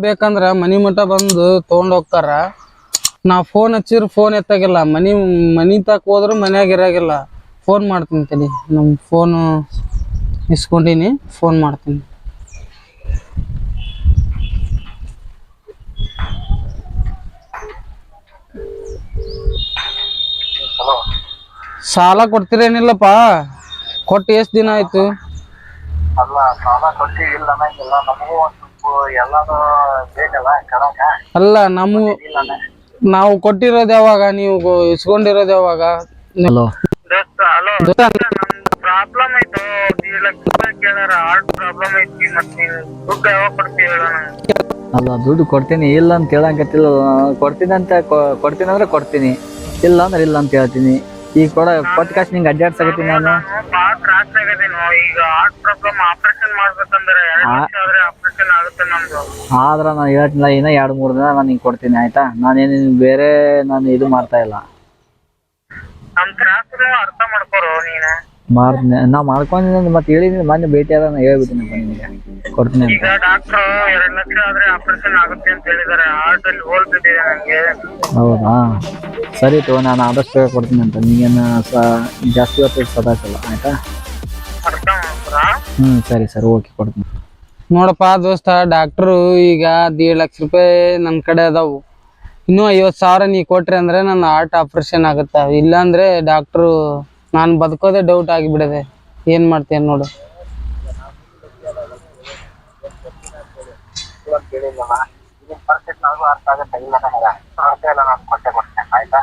ಬೇಕಂದ್ರ ಮನಿ ಮಠ ಬಂದು ತಗೊಂಡ್ ಹೋಗ್ತಾರ. ನಾ ಫೋನ್ ಹಚ್ಚಿರ್ ಫೋನ್ ಎತ್ತಾಗಿಲ್ಲ. ಮನಿ ಮನಿ ತಕ್ ಹೋದ್ರು ಮನ್ಯಾಗ ಇರಾಗಿಲ್ಲ. ಫೋನ್ ಮಾಡ್ತೀನಿ ತಡಿ ನಮ್ ಫೋನ್ ಇಸ್ಕೊಂಡಿನಿ. ಫೋನ್ ಮಾಡ್ತೀನಿ. ಸಾಲ ಕೊಡ್ತಿರೇನಿಲ್ಲಪ್ಪ? ಕೊಟ್ಟು ಎಷ್ಟ್ ದಿನ ಆಯ್ತು? ಅಲ್ಲ ಸಾಲ ಕೊಟ್ಟಿ ಇಲ್ಲ ಅನ್ನಂಗಿಲ್ಲ ನಮಗೂ ಒಂದ್ ಸ್ವಲ್ಪ ಎಲ್ಲಾನು ಬೇಕಲ್ಲ ಕಡಕ ಅಲ್ಲ ನಮ್ಮ ನಾವು ಕೊಟ್ಟಿರೋದು ಯಾವಾಗ? ನೀವು ಗೊ- ಇಸ್ಕೊಂಡಿರೋದು ಯಾವಾಗ? ಹಲೋ ದೋಸ್ತ ಹಲೋ ದೋಸ್ತ, ನಮ್ದು ಪ್ರಾಬ್ಲಮ್ ಐತು ಈ ಲಕ್ಷ ರೂಪಾಯಿ ಕೇಳಾರ ಹಾರ್ಟ್ ಪ್ರಾಬ್ಲಮ್ ಐತಿ ಮತ್ ನೀನ್ ದುಡ್ಡು ಯಾವಾಗ ಕೊಡ್ತೀವಿ ಹೇಳ ಅಲ್ಲ ದುಡ್ಡು ಕೊಡ್ತೀನಿ ಇಲ್ಲ ಅಂತ ಹೇಳಂಗತ್ತಿಲ್ಲ. ಕೊಡ್ತೀನಿ ಅಂತ ಕೊ- ಕೊಡ್ತೀನಿ ಅಂದ್ರೆ ಕೊಡ್ತೀನಿ. ಇಲ್ಲ ಅಂದ್ರೆ ಇಲ್ಲ ಅಂತ ಹೇಳ್ತೀನಿ. ಈಗ ಕೊಡ ಕೊಟ್ಟ ಕಾಸು ನಿಂಗೆ ಅಡ್ಡಾಡ್ಸಕತ್ತೀನಿ ನಾನು. ನಾನು ಬಾಳ ತ್ರಾಸ ಆಗದೇನು ಈಗ ಹಾರ್ಟ್ ಪ್ರಾಬ್ಲಮ್ ಆಪರೇಷನ್ ಮಾಡ್ಬೇಕಂದ್ರೆ ಎರಡ್ ಆದ್ರೆ ಆಪರೇಷನ್ ಆಗುತ್ತೆ ನಮ್ದು. ಆದ್ರೆ ನಾನು ಹೇಳ್ತಿಲ್ಲ ಇನ್ನೂ ಎರಡು ಮೂರು ದಿನ ನಾನು ನಿಂಗೆ ಕೊಡ್ತೀನಿ ಆಯ್ತಾ? ನಾನೇನು ಬೇರೆ ನಾನು ಇದು ಮಾಡ್ತಾ ಇಲ್ಲ. ನಮ್ ತ್ರಾಸನು ಅರ್ಥ ಮಾಡ್ಕೊರು ನೀನ. ಮಾಡ್ತೀನಿ ನಾ ಮಾಡ್ಕೊಂಡಿದ್ದೀನಿ ಮತ್ತೆ ಹೇಳಿದ್ದೀನಿ ಮೊನ್ನೆ ಭೇಟಿ ಆದ ನಾನು ಹೇಳ್ಬಿಟ್ಟಿನಿ ನಿಮಗೆ. ಕೊಡ್ತೀನಿ ಅಂತ. ಈಗ ಡಾಕ್ಟ್ರು ಎರಡ್ ಲಕ್ಷ ಆದ್ರೆ ಆಪರೇಷನ್ ಆಗುತ್ತೆ ಅಂತ ಹೇಳಿದಾರೆ. ಹಾರ್ಟ್ ಅಲ್ಲಿ ಹೋಲ್ ಬಿದ್ದಿದೆ ನಂಗೆ. ಹೌದಾ? ಸರಿ ತಗೋ ನಾನು ಆದಷ್ಟು ಬೇಗ ಕೊಡ್ತೀನಿ ಅಂತ. ನೀನೇನ ಸ ಜಾಸ್ತಿ ಹೊತ್ತು ಸದಾಸಲ್ಲ ಆಯ್ತಾ? ಹ್ಞೂ ಸರಿ ಸರಿ ಓಕೆ ಕೊಡ್ತೀನಿ. ನೋಡಪ್ಪ ದೋಸ್ತ ಡಾಕ್ಟ್ರು ಈಗ ದೇಡ್ ಲಕ್ಷ ರೂಪಾಯಿ ನನ್ನ ಕಡೆ ಅದಾವು. ಇನ್ನೂ ಐವತ್ತು ಸಾವಿರ ನೀ ಕೊಟ್ರಿ ಅಂದ್ರೆ ನನ್ನ ಹಾರ್ಟ್ ಆಪ್ರೇಷನ್ ಆಗುತ್ತೆ? ಇಲ್ಲಾಂದ್ರೆ ಡಾಕ್ಟ್ರು ನಾನು ಬದುಕೋದೆ ಡೌಟ್ ಆಗಿಬಿಡದೆ. ಏನು ಮಾಡ್ತೇನೆ ನೋಡು. ಆಯ್ತಾ?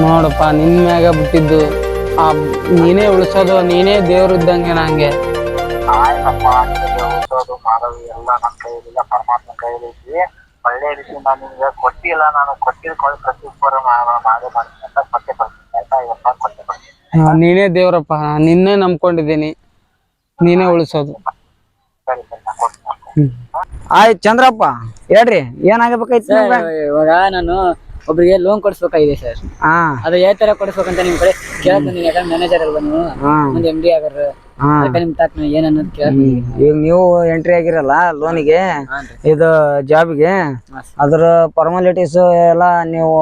ನೋಡಪ್ಪ ನಿನ್ನ ಮ್ಯಾಗ ಬಿಟ್ಟಿದ್ದು. ಆ ನೀನೇ ಉಳಿಸೋದು ನೀನೇ ದೇವ್ರ ಇದ್ದಂಗೆ ನಂಗೆ. ಆಯ್ತಪ್ಪ ಉಳಿಸೋದು ಮಾಡೋದು ಎಲ್ಲ ನನ್ನ ಕೈಲಿಲ್ಲ ಪರಮಾತ್ಮ ಕೈಲಿದ್ವಿ ಒಳ್ಳೆ ರೀತಿ ನಾನು ನಿಮ್ಗೆ ಕೊಟ್ಟಿಲ್ಲ ನಾನು ಕೊಟ್ಟಿದ್ ಕೊಡಿ ಪ್ರತಿಯೊಬ್ಬರು ನಾನು ನಾವೇ ಮಾಡ್ತೀನಿ ಅಂತ ಕೊಟ್ಟೆ ಆಯ್ತಾ? ಕೊಟ್ಟೆ ಕೊಡ್ತೀನಿ. ನೀನೇ ದೇವ್ರಪ್ಪ ನಿನ್ನೆ ನಂಬ್ಕೊಂಡಿದ್ದೀನಿ. ನೀನೇ ಉಳಿಸೋದು. ಸರಿ ಸರಿ ನಾನು ಕೊಡ್ತೀನಿ ಆಯ್ತು ಚಂದ್ರಪ್ಪ ಹೇಳ್ರಿ ಏನಾಗಬೇಕಾಯ್ತು ನಿಮ್ಗೆ? ಇವಾಗ ನಾನು ಒಬ್ರಿಗೆ ಲೋನ್ ಕೊಡಿಸ್ಬೇಕಾಗಿದೆ ಸರ್ ಹಾ. ಅದು ಯಾವ ತರ ಕೊಡಿಸ್ಬೇಕಂತ ನಿಮ್ ಕಡೆ ಕೇಳಕ್ ಬಂದಿನಿ ಯಾಕಂದ್ರೆ ಮ್ಯಾನೇಜರ್ ಅಲ್ವಾ ನೀವು? ಹಾ. ಮುಂದೆ ಎಂ ಡಿ ಆಗರ ಹಾ. ಅದಕ್ಕೆ ನಿಮ್ ತಾಕ್ ಏನ್ ಅನ್ನೋದು ಕೇಳಕ್ ಬಂದಿದ್ದೀನಿ. ಈಗ ನೀವು ಎಂಟ್ರಿ ಆಗಿರಲ್ಲ ಲೋನಿಗೆ ಇದು ಜಾಬ್ಗೆ ಅದ್ರ ಫಾರ್ಮಾಲಿಟೀಸ್ ಎಲ್ಲ ನೀವು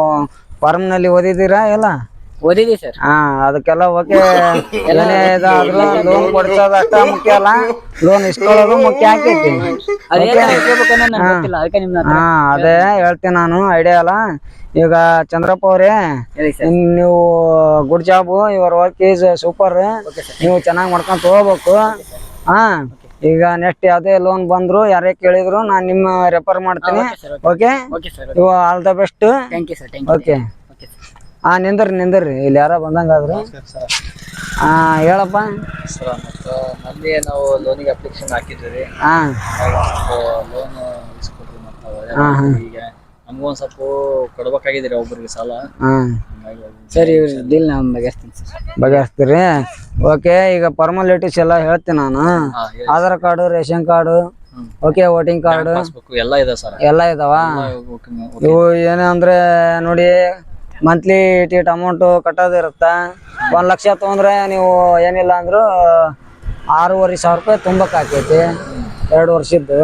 ಫಾರ್ಮ್ನಲ್ಲಿ ಓದಿದ್ದೀರಾ ಎಲ್ಲ? ಓದಿದಿ ಸರ್ ಹಾ ಅದಕ್ಕೆಲ್ಲ ಓಕೆ ಏನೇ ಇದಾದ್ರೂ ಲೋನ್ ಕೊಡ್ಸೋದು ಅಷ್ಟ ಮುಖ್ಯ ಅಲ್ಲ. ಲೋನ್ ಇಸ್ಕೊಳ್ಳೋದು ಮುಖ್ಯ ಆಕೈತಿ. ಹಾ. ಅದೇ ಹೇಳ್ತೀನಿ ನಾನು ಐಡಿಯಾ ಅಲ್ಲ. ಈಗ ಚಂದ್ರಪ್ಪ ಅವರೇ ನೀವು ಗುಡ್ ಜಾಬ್ ಇವರ್ ವರ್ಕ್ ಈಸ್ ಸೂಪರ್ ನೀವು ಚೆನ್ನಾಗಿ ಮಾಡ್ಕೊಂಡ್ ಹೋಗ್ಬೇಕು ಹಾ ಈಗ ನೆಕ್ಸ್ಟ್ ಯಾವ್ದೇ ಲೋನ್ ಬಂದ್ರು ಯಾರೇ ಕೇಳಿದ್ರು ನಾನು ನಿಮ್ಮ ರೆಫರ್ ಮಾಡ್ತೀನಿ. Okay all the best okay ಹಾ ನಿಂದ್ರಿ ನಿಂದ್ರಿ. ಇಲ್ಲಿ ಯಾರ ಬಂದಂಗಾದ್ರು. ಹಾ ಹೇಳಪ್ಪ. ಸರ್ ಮತ್ತು ಮೊನ್ನೆ ನಾವು ಲೋನಿಗೆ ಅಪ್ಲಿಕೇಶನ್ ಹಾಕಿದ್ವಿ. ಹಾ ಲೋನ್ ಇಸ್ಕೊಡ್ರಿ ಮತ್ತು ಈಗ ನಮಗೂ ಒಂದು ಸ್ವಲ್ಪ ಕೊಡ್ಬೇಕಾಗಿದ್ದೀರಿ ಒಬ್ಬರಿಗೆ ಸಾಲ. ಹಾ. ಸರಿ ಇವ್ರ ಡೀಲ್ ನಾನು ಬಗೆಹರಿಸ್ತೀನಿ ಸರ್. ಬಗೆಹರಿಸ್ತೀರಿ? ಓಕೆ ಈಗ ಫಾರ್ಮಾಲಿಟೀಸ್ ಎಲ್ಲ ಹೇಳ್ತೀನಿ ನಾನು. Aadhaar card ration card. Okay voting card. ಎಲ್ಲ ಇದೆ ಸರ್. ಎಲ್ಲ ಇದಾವ? ಇವು ಏನಂದ್ರೆ ನೋಡಿ ಮಂತ್ಲಿ ಇಟ್ ಅಮೌಂಟ್ ಇರುತ್ತೆ? ಒಂದು ಲಕ್ಷ ತಗೊಂಡ್ರೆ ನೀವು ಏನಿಲ್ಲ ಅಂದ್ರು ಆರೂವರೆ ಸಾವಿರ ರೂಪಾಯಿ ತುಂಬಕ್ ಆಕೈತಿ. ಎರಡು ವರ್ಷದ್ದು.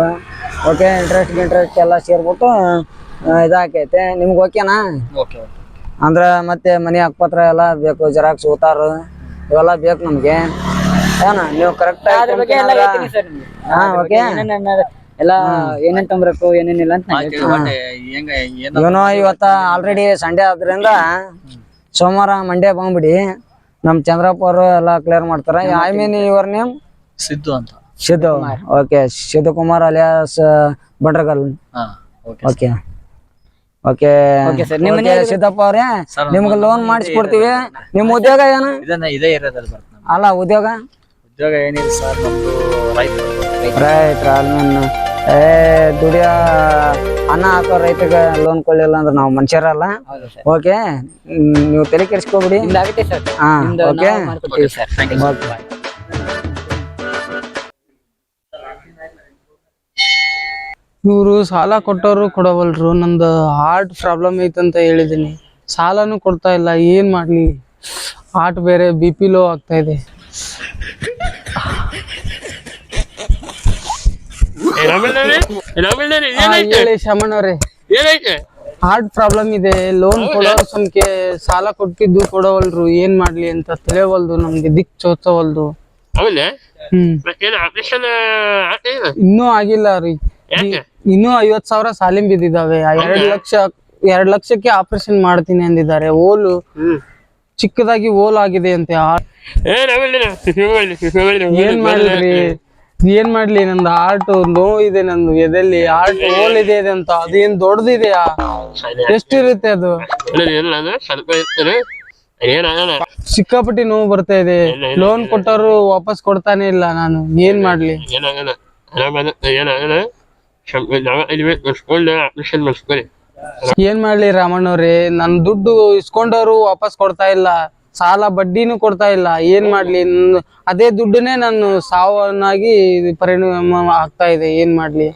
ಓಕೆ ಇಂಟ್ರೆಸ್ಟ್ ಇಂಟ್ರೆಸ್ಟ್ ಎಲ್ಲ ಸೇರ್ಬಿಟ್ಟು ಇದಾಕೈತೆ ನಿಮ್ಗೆ ಓಕೆನಾ ಓಕೆ ಓಕೆ ಅಂದ್ರೆ ಮತ್ತೆ ಮನೆ ಹಕ್ಕಪತ್ರ ಎಲ್ಲ ಬೇಕು ಜೆರಾಕ್ಸ್ ಉತ್ತಾರು ಇವೆಲ್ಲ ಬೇಕು ನಮಗೆ. ಏನ ನೀವು ಕರೆಕ್ಟ್ ನಿಮ್ಗೆ. ಹಾ ಓಕೆ ಎಲ್ಲ ಏನೇನ್ ತೊಂಬರಬೇಕು ಏನೇನಿಲ್ಲ ಅಂತ ನಾನು ಹೇಳ್ತೀನಿ. ಬಟ್ ಹೆಂಗ ಏನ ಇವನು ಇವತ್ತ ಆಲ್ರೆಡಿ ಸಂಡೇ ಆದ್ರಿಂದ ಸೋಮವಾರ ಮಂಡೇ ಬಂದ್ಬಿಡಿ. ನಮ್ ಚಂದ್ರಪ್ಪ ಅವರು ಎಲ್ಲ ಕ್ಲಿಯರ್ ಮಾಡ್ತಾರ. I mean your name Siddu ಅಂತ. ಸಿದ್ದು. ಓಕೆ ಸಿದ್ದು ಕುಮಾರ್ ಅಲಿಯಾಸ್ ಬಂಡ್ರಗಲ್ ಹಾ okay okay okay Okay. Sir. ನಿಮ್ಮ ಓಕೆ, ಸಿದ್ದಪ್ಪ ಅವ್ರೆ ನಿಮ್ಗೆ ಲೋನ್ ಮಾಡಿಸ್ಕೊಡ್ತೀವಿ. ನಿಮ್ ಉದ್ಯೋಗ ಏನು? ಇದನ್ನ ಇದೇ ಏರಿಯಾದಲ್ಲಿ ಬರ್ತದೆ ನಮ್ದು. ಅಲ್ಲ ಉದ್ಯೋಗ? ಉದ್ಯೋಗ ಏನಿಲ್ಲ ಸರ್ ನಮ್ದು ರೈತ ರೈಟ್ ಏ ದುಡಿಯೋ ಅನ್ನ ಹಾಕೋ ರೈತಗೆ ಲೋನ್ ಕೊಡ್ಲಿಲ್ಲ ಅಂದ್ರೆ ನಾವು ಮನುಷ್ಯರಲ್ಲ. ಓಕೆ ನೀವು ತಲೆ ಕೆಡಿಸ್ಕೊಬಿಡಿ. ಹಾ ಓಕೆ ಇವರು ಸಾಲ ಕೊಟ್ಟವರು ಕೊಡವಲ್ರು. ನಂದು ಹಾರ್ಟ್ ಪ್ರಾಬ್ಲಮ್ ಐತಂತ ಹೇಳಿದ್ದೀನಿ ಸಾಲನೂ ಕೊಡ್ತಾ ಇಲ್ಲ. ಏನು ಮಾಡಲಿ? ಹಾರ್ಟ್ ಬೇರೆ ಬಿ ಪಿ ಲೋ ಆಗ್ತಾ ಇದೆ. ಹಾರ್ಟ್ ಪ್ರಾಬ್ಲಮ್ ಇದೆ ಲೋನ್ ಕೊಡೋ ಸಂಖ್ಯೆ ಸಾಲ ಕೊಟ್ಟಿದ್ದು ಕೊಡೋವಲ್ರು ಏನ್ ಮಾಡ್ಲಿ ಅಂತ ತಿಳಿಯವಲ್ದು ನಮ್ಗೆ ದಿಕ್ ಚೋಚವಲ್ದು ಇನ್ನೂ ಆಗಿಲ್ಲ ರೀ. ಇನ್ನು ಐವತ್ ಸಾವಿರ ಸಾಲಿಂ ಬಿದ್ದಿದ್ದಾವೆ. ಆ ಎರಡ್ ಲಕ್ಷ ಎರಡ್ ಲಕ್ಷಕ್ಕೆ ಆಪರೇಷನ್ ಮಾಡ್ತೀನಿ ಅಂದಿದ್ದಾರೆ. ಓಲು ಚಿಕ್ಕದಾಗಿ ಓಲ್ ಆಗಿದೆ ಅಂತೆ. ಏನ್ ಮಾಡ್ಲಿ ಏನ್ ಮಾಡ್ಲಿ, ನಂದು ಹಾರ್ಟ್ ನೋವು ಇದೆ, ನಂದು ಎದೆಲ್ಲಿ ಹಾರ್ಟ್ ಹೋಲ್ ಇದೆ ಅಂತ. ಅದೇನ್ ದೊಡ್ಡದಿದೆಯಾ? ಎಷ್ಟಿರುತ್ತೆ ಅದು? ಸಿಕ್ಕಾಪಟ್ಟಿ ನೋವು ಬರ್ತಾ ಇದೆ. ಲೋನ್ ಕೊಟ್ಟವರು ವಾಪಸ್ ಕೊಡ್ತಾನೆ ಇಲ್ಲ ನಾನು. ಏನ್ ಮಾಡ್ಲಿ? ಏನ್ ಮಾಡ್ಲಿ ರಾಮಣ್ಣವ್ರಿ? ನನ್ ದುಡ್ಡು ಇಸ್ಕೊಂಡವ್ರು ವಾಪಸ್ ಕೊಡ್ತಾ ಇಲ್ಲ. ಸಾಲ ಬಡ್ಡಿನೂ ಕೊಡ್ತಾ ಇಲ್ಲ. ಏನ್ ಮಾಡ್ಲಿ? ಅದೇ ದುಡ್ಡನ್ನೇ ನಾನು ಸಾವನ್ನಾಗಿ ಪರಿಣಾಮ ಆಗ್ತಾ ಇದೆ. ಏನ್ ಮಾಡ್ಲಿ?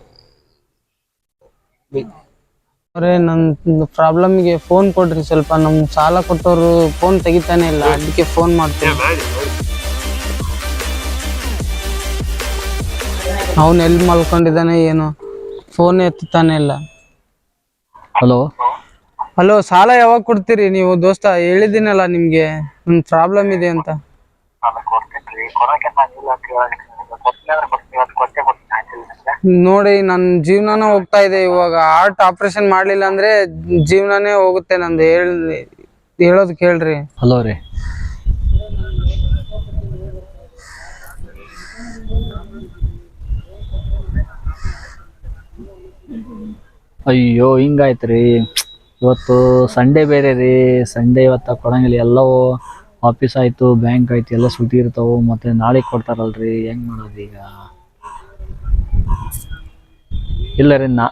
ಅವರೇ, ನನ್ ಪ್ರಾಬ್ಲಮ್ಗೆ ಫೋನ್ ಕೊಡ್ರಿ ಸ್ವಲ್ಪ. ನಮ್ ಸಾಲ ಕೊಟ್ಟವರು ಫೋನ್ ತೆಗಿತಾನೆ ಇಲ್ಲ. ಅದಕ್ಕೆ ಫೋನ್ ಮಾಡ್ತೀನಿ. ಅವನ್ ಎಲ್ಲಿ ಮಲ್ಕೊಂಡಿದ್ದಾನೆ ಏನು? ಫೋನ್ ಎತ್ತಾನೆ ಇಲ್ಲ. ಹಲೋ ಹಲೋ ಸಾಲ ಯಾವಾಗ ಕೊಡ್ತೀರಿ ನೀವು ದೋಸ್ತ? ಹೇಳಿದ್ದೀನಲ್ಲ ನಿಮ್ಗೆ ಒಂದ್ ಪ್ರಾಬ್ಲಮ್ ಇದೆ ಅಂತ. ನೋಡಿ ನನ್ ಜೀವನಾನ ಹೋಗ್ತಾ ಇದೆ. ಇವಾಗ ಹಾರ್ಟ್ ಆಪರೇಷನ್ ಮಾಡ್ಲಿಲ್ಲ ಅಂದ್ರೆ ಜೀವನಾನೇ ಹೋಗುತ್ತೆ ನಂದು. ಹೇಳ್ ಹೇಳೋದ್ ಕೇಳ್ರಿ. ಹಲೋ ರೀ. ಅಯ್ಯೋ ಹಿಂಗಾಯ್ತು ರೀ ಇವತ್ತು ಸಂಡೇ ಬೇರೆ ರೀ. ಸಂಡೇ ಇವತ್ತು ಕೊಡಂಗಿಲ್ಲ. ಎಲ್ಲವೂ ಆಫೀಸ್ ಆಯಿತು ಬ್ಯಾಂಕ್ ಆಯ್ತು, ಎಲ್ಲ ಸುಟಿ ಇರ್ತಾವೆ. ಮತ್ತು ನಾಳೆ ಕೊಡ್ತಾರಲ್ರಿ. ಹೆಂಗೆ ಮಾಡೋದು ಈಗ? ಇಲ್ಲ ರೀ, ನಾ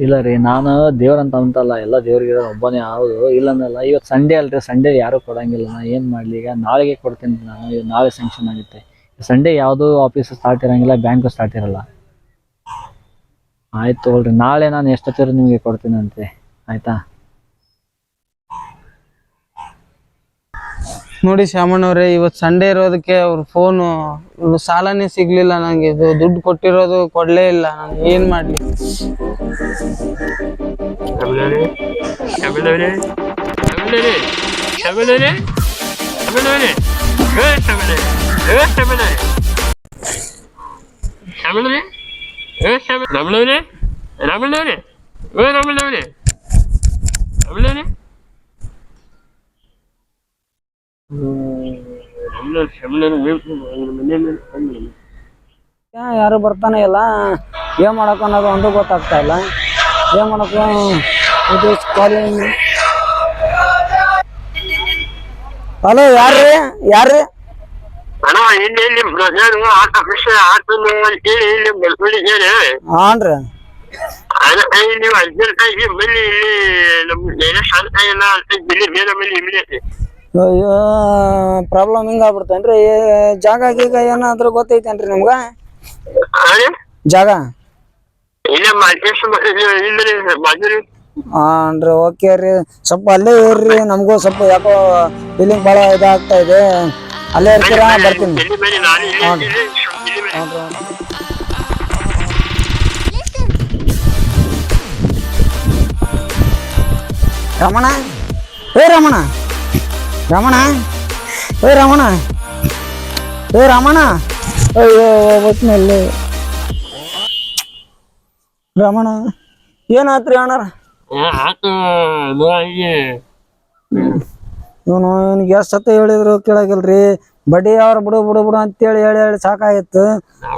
ಇಲ್ಲ ರೀ, ನಾನು ದೇವ್ರಂತ ಅಂತಲ್ಲ. ಎಲ್ಲ ದೇವ್ರಿಗೆ ಒಬ್ಬನೇ ಹೌದು ಇಲ್ಲಂದಲ್ಲ ಇವತ್ತು ಸಂಡೇ ಅಲ್ರಿ. ಸಂಡೇ ಯಾರೂ ಕೊಡಂಗಿಲ್ಲ. ನಾ ಏನು ಮಾಡಲಿ? ಈಗ ನಾಳೆಗೆ ಕೊಡ್ತೀನಿ ನಾನು. ನಾಳೆ ಸ್ಯಾಂಕ್ಷನ್ ಆಗುತ್ತೆ. ಸಂಡೇ ಯಾವುದೂ ಆಫೀಸ್ ಸ್ಟಾರ್ಟ್ ಇರಂಗಿಲ್ಲ ಬ್ಯಾಂಕು ಸ್ಟಾರ್ಟ್ ಇರಲ್ಲ. ಆಯ್ತು ತಗೊಳ್ರಿ. ನಾಳೆ ನಾನು ಎಷ್ಟೊತ್ತಿರ ನಿಮಗೆ ಕೊಡ್ತೀನಂತೆ ಆಯ್ತಾ? ನೋಡಿ ಶ್ಯಾಮಣ್ಣವ್ರೆ ಇವತ್ ಸಂಡೇ ಇರೋದಕ್ಕೆ ಅವ್ರ ಫೋನು ಸಾಲನೇ ಸಿಗ್ಲಿಲ್ಲ ನಂಗೆ. ಇದು ದುಡ್ಡು ಕೊಟ್ಟಿರೋದು ಕೊಡ್ಲೇ ಇಲ್ಲ. ನಾನು ಏನ್ ಮಾಡ್ಲಿ? ಯಾ- ಯಾರು ಬರ್ತಾನೆ ಇಲ್ಲ. ಏನ್ ಮಾಡಕ್ ಅನ್ನೋದು ಒಂದು ಗೊತ್ತಾಗ್ತಾ ಇಲ್ಲ. ಏನ್ ಮಾಡಕ್? ಇದು ಕಾಲಿಂಗ್ ಹಲೋ ಯಾರ್ರಿ? ಅಣ್ಣ ಇಲ್ಲಿ ಇಲ್ಲಿ ಆಟ ಆಟನು ಹಾನ್ರಿ. ನೀವು ಅರ್ಜೆಂಟ್ ಆಗಿ ಬನ್ನಿ ಇಲ್ಲಿ ನಮ್ಗೆ ಇಲ್ಲ ಅಂತ ಬೇರೆ ಅಯ್ಯೋ ಪ್ರಾಬ್ಲಮ್ ಹಿಂಗ ಆಗ್ಬಿಡ್ತೇನ್ರಿ. ಜಾಗ ಗೀಗ ಏನಾದ್ರು ಗೊತ್ತೈತೇನ್ರಿ ನಿಮ್ಗ? ಜಾಗ? ಇಲ್ಲ ಮಾರ್ಕೆಟ್ ಹಾನ್ರಿ ಓಕೆ ರೀ. ಸ್ವಲ್ಪ ಅಲ್ಲೇ ಇರ್ರಿ ನಮಗೂ ಸ್ವಲ್ಪ ಯಾಕೋ ಫೀಲಿಂಗ್ ಭಾಳ ಇದಾಗ್ತಾ ಇದೆ. ಅಲ್ಲೇ ಇರ್ತೀರಾ? ಬರ್ತೀನಿ. ಇಲ್ಲಿ ಬನ್ನಿ. ಹೌದ್ರಿ, ಹೌದ್ರಿ. ರಮಣ? ಏ ರಮಣ? ರಮಣ? ಏ ರಮಣ? ಏ ರಮಣ? ಅಯ್ಯೋ ಒಟ್ಟಿನಲ್ಲಿ ರಮಣ ಏನಾತ್ರಿ ಅಣ್ಣಾರ? ಇವನು ಇವನಿಗೆ ಎಷ್ಟು ಸತ ಹೇಳಿದ್ರು ಕೇಳಾಗಿಲ್ರಿ? ಬಡ್ಡಿ ಅವ್ರ ಬಿಡು ಬಿಡು ಬಿಡು ಅಂತೇಳಿ ಹೇಳಿ ಹೇಳಿ ಸಾಕಾಗಿತ್ತು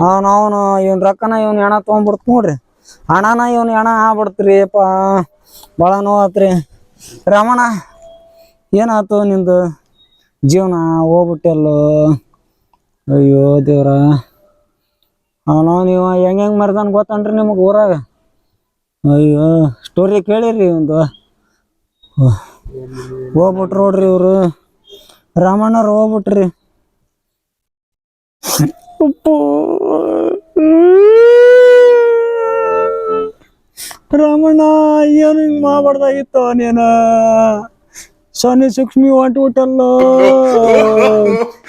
ಅವನು ಅವನು, ಇವನ್ ರೊಕ್ಕನ ಇವನ್ ಹೆಣ ತೊಗೊಂಡ್ಬಿಡ್ತು ನೋಡ್ರಿ. ಹಣನ ಇವನ್ ಹೆಣ ಆಗ್ಬಿಡ್ತ್ರಿ, ಅಪ್ಪ. ಭಾಳ ನೋವಾತ್ರಿ. ರಮಣ, ಏನಾಯ್ತು ನಿಂದು? ಜೀವನ ಹೋಗ್ಬಿಟ್ಟೆಲ್ಲೋ? ಅಯ್ಯೋ ದೇವ್ರ. ಅವನು, ನೀವು ಹೆಂಗೆ ಹೆಂಗೆ ಮರ್ದಾನ ಗೊತ್ತನ್ರಿ ನಿಮಗೆ ಊರಾಗ? ಅಯ್ಯೋ ಸ್ಟೋರಿ ಕೇಳಿರಿ ಒಂದು. ಹೋಗ್ಬಿಟ್ರು ನೋಡ್ರಿ ಇವ್ರು ರಾಮಣ್ಣವ್ರು ಹೋಗ್ಬಿಟ್ರಿ ಉಪ್ಪು ರಾಮಣ್ಣ ಏನು ಹಿಂಗ್ ಮಾಡಬಾರ್ದಾಗಿತ್ತು ನೀನು ಸೊನ್ನೆ ಸೂಕ್ಷ್ಮಿ ಹೊಂಟ್ಬಿಟ್ಟಲ್ಲೋ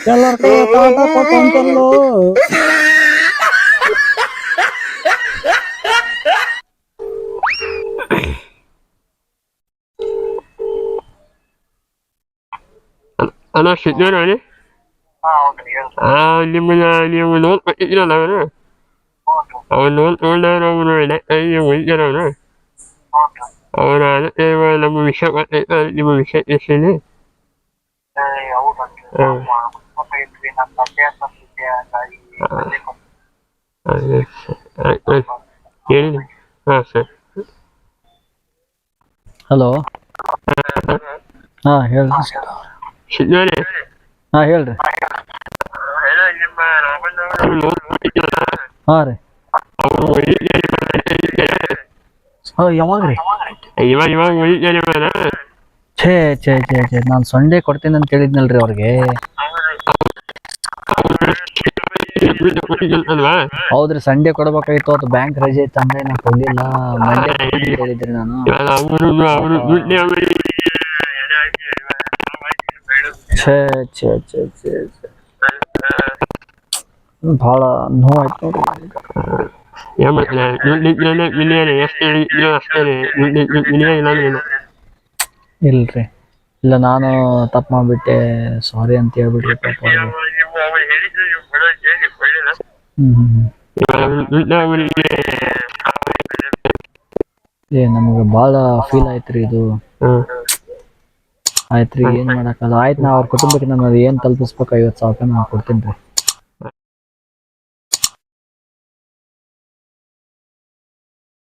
ಎಲ್ಲರ ಕೈ ತಾಟ ಕೊಟ್ಟಂತಲ್ಲೋ ಅಣ್ಣ ಸಿದ್ದೇನಾ ಹಾ ಹೌದ್ರಿ ಹೇಳ್ರಿ ಆ ನಿಮ್ಮನ್ನ ನೀವು ಲೋನ್ ಕೊಟ್ಟಿದ್ರಲ್ಲ ಅವನು ಅವನು ಲೋನ್ ತಗೊಂಡವ್ರು ಅವನು ನೀವು ವೈದ್ಯರು ಅವನು ಹ್ಞೂ ಅವನ ಅದಕ್ಕೆ ಇವಾಗ ನಮ್ಮ ವಿಷಯ ಗೊತ್ತಾಯ್ತು ಅದಕ್ಕೆ ನಿಮ್ಮ ವಿಷಯ ತಿಳಿಸಿನಿ ರೀ ಹೌದನ್ರಿ ಗೊತ್ತೈತ್ರಿ ನಮ್ಮ ತಂದೆ ತಂದಿದ್ದೆ ಹಂಗಾಗಿ ತಂದೆ ಕೊಟ್ಟಿದ್ದೆ. ಹೇಳಿ ಹಾಂ ಸರ್ ಹಲೋ ಹಾ ಹೇಳ್ರಿ ಸಿದ್ದೇನೆ ಹಾ ಹೇಳ್ರಿ. ಹಾ ರೀ. ಹಾ ಯಾವಾಗ ರೀ? ಇವಾಗ ಛೇ ಛೇ ಛೇ ಛೇ ನಾನು ಸಂಡೇ ಕೊಡ್ತೀನಿ ಅಂತ ಹೇಳಿದ್ನಲ್ರಿ ಅವ್ರಿಗೆ. ಹೌದ್ರಿ ಸಂಡೇ ಕೊಡ್ಬೇಕಾಗಿತ್ತು ಅದು ಬ್ಯಾಂಕ್ ರಜೆ ಇತ್ತು ಅಂದ್ರೆ ನಾನು ಕೊಡ್ಲಿಲ್ಲ ಮಂಡೇ ಹೇಳಿದ್ರಿ ನಾನು ಇವಾಗ ಅವರು ಅವರು ದುಡ್ಡು ಅವರಿಗೆ ಛೇ ಛೇ ಛೇ ಛೇ ಛೇ ಭಾಳ ನೋವಾಯ್ತು ನೋಡ್ರಿ ಇಲ್ರಿ ಇಲ್ಲ ನಾನು ತಪ್ಪು ಮಾಡಿಬಿಟ್ಟೆ ಸಾರಿ ಅಂತ ಹೇಳ್ಬಿಟ್ರಿ ಪಾಪ ಹ್ಮ್ ಹ್ಮ್ ಹ್ಮ್. ಏ ನಮಗೆ ಭಾಳ ಫೀಲ್ ಆಯ್ತು ಇದು ಇದು ಆಯ್ತು ರೀ ಏನು ಮಾಡೋಕ್ಕಲ್ಲ ಆಯ್ತು ನಾ ಅವ್ರ ಕುಟುಂಬಕ್ಕೆ ನಾನು ಏನು ತಲುಪಿಸ್ಬೇಕು ಐವತ್ತು ಸಾವಿರ ರೂಪಾಯಿ ನಾನು ಕೊಡ್ತೀನಿ ರೀ.